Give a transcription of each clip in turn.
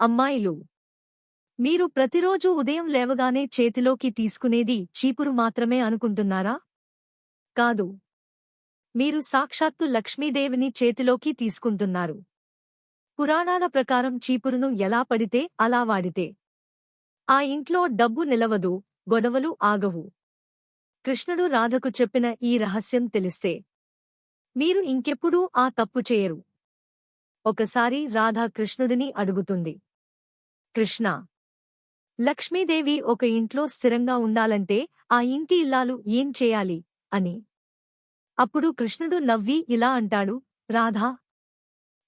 అమ్మాయిలు మీరు ప్రతిరోజూ ఉదయం లేవగానే చేతిలోకి తీసుకునేది చీపురు మాత్రమే అనుకుంటున్నారా? కాదు. మీరు సాక్షాత్తు లక్ష్మీదేవిని చేతిలోకి తీసుకుంటున్నారు. పురాణాల ప్రకారం చీపురును ఎలా పడితే అలా వాడితే. ఆ ఇంట్లో డబ్బు నిలవదు గొడవలు ఆగవు. కృష్ణుడు రాధకు చెప్పిన ఈ రహస్యం తెలిస్తే. మీరు ఇంకెప్పుడూ ఆ తప్పు చేయరు. ఒకసారి రాధ కృష్ణుడిని అడుగుతుంది. కృష్ణ లక్ష్మీదేవి ఒక ఇంట్లో స్థిరంగా ఉండాలంటే ఆ ఇంటి ఇల్లాలు ఏం చేయాలి? అని. అప్పుడు కృష్ణుడు నవ్వి ఇలా అంటాడు రాధా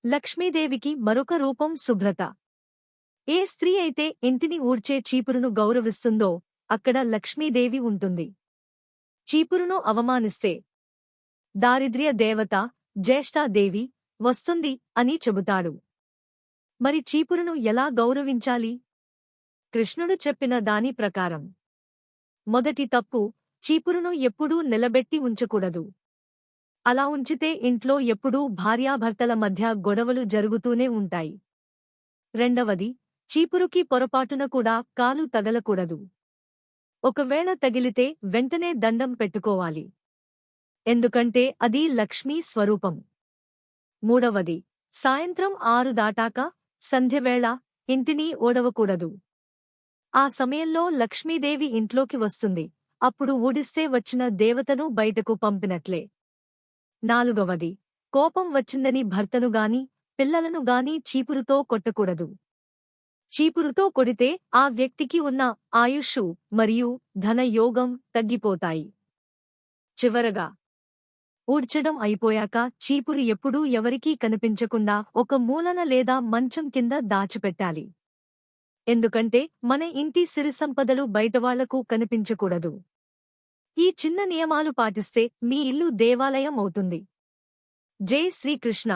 లక్ష్మీదేవికి మరొక రూపం శుభ్రత. ఏ స్త్రీ అయితే ఇంటిని ఊడ్చే చీపురును గౌరవిస్తుందో అక్కడ లక్ష్మీదేవి ఉంటుంది. చీపురును అవమానిస్తే. దారిద్ర్య దేవత జ్యేష్ఠాదేవి వస్తుంది అని చెబుతాడు. మరి చీపురును ఎలా గౌరవించాలి? కృష్ణుడు చెప్పిన దాని ప్రకారం. మొదటి తప్పు చీపురును ఎప్పుడూ నిలబెట్టి ఉంచకూడదు. అలా ఉంచితే ఇంట్లో ఎప్పుడూ భార్యాభర్తల మధ్య గొడవలు జరుగుతూనే ఉంటాయి. రెండవది చీపురుకి పొరపాటున కూడా కాలు తగలకూడదు. ఒకవేళ తగిలితే వెంటనే దండం పెట్టుకోవాలి. ఎందుకంటే అది లక్ష్మీ స్వరూపం. మూడవది సాయంత్రం ఆరు దాటాక సంధ్యవేళ ఇంటిని ఓడవకూడదు ఆ సమయంలో లక్ష్మీదేవి ఇంట్లోకి వస్తుంది. అప్పుడు ఊడిస్తే వచ్చిన దేవతను బయటకు పంపినట్లే. నాలుగవది కోపం వచ్చిందని భర్తను గాని పిల్లలను గాని చీపురుతో కొట్టకూడదు. చీపురుతో కొడితే ఆ వ్యక్తికి ఉన్న ఆయుష్షు మరియు ధనయోగం తగ్గిపోతాయి. చివరగా ఊడ్చడం అయిపోయాక చీపురు ఎప్పుడూ ఎవరికీ కనిపించకుండా ఒక మూలన లేదా మంచం కింద దాచిపెట్టాలి. ఎందుకంటే మన ఇంటి సిరిసంపదలు బయటవాళ్ళకు కనిపించకూడదు. ఈ చిన్న నియమాలు పాటిస్తే మీ ఇల్లు దేవాలయం అవుతుంది. జై శ్రీకృష్ణ.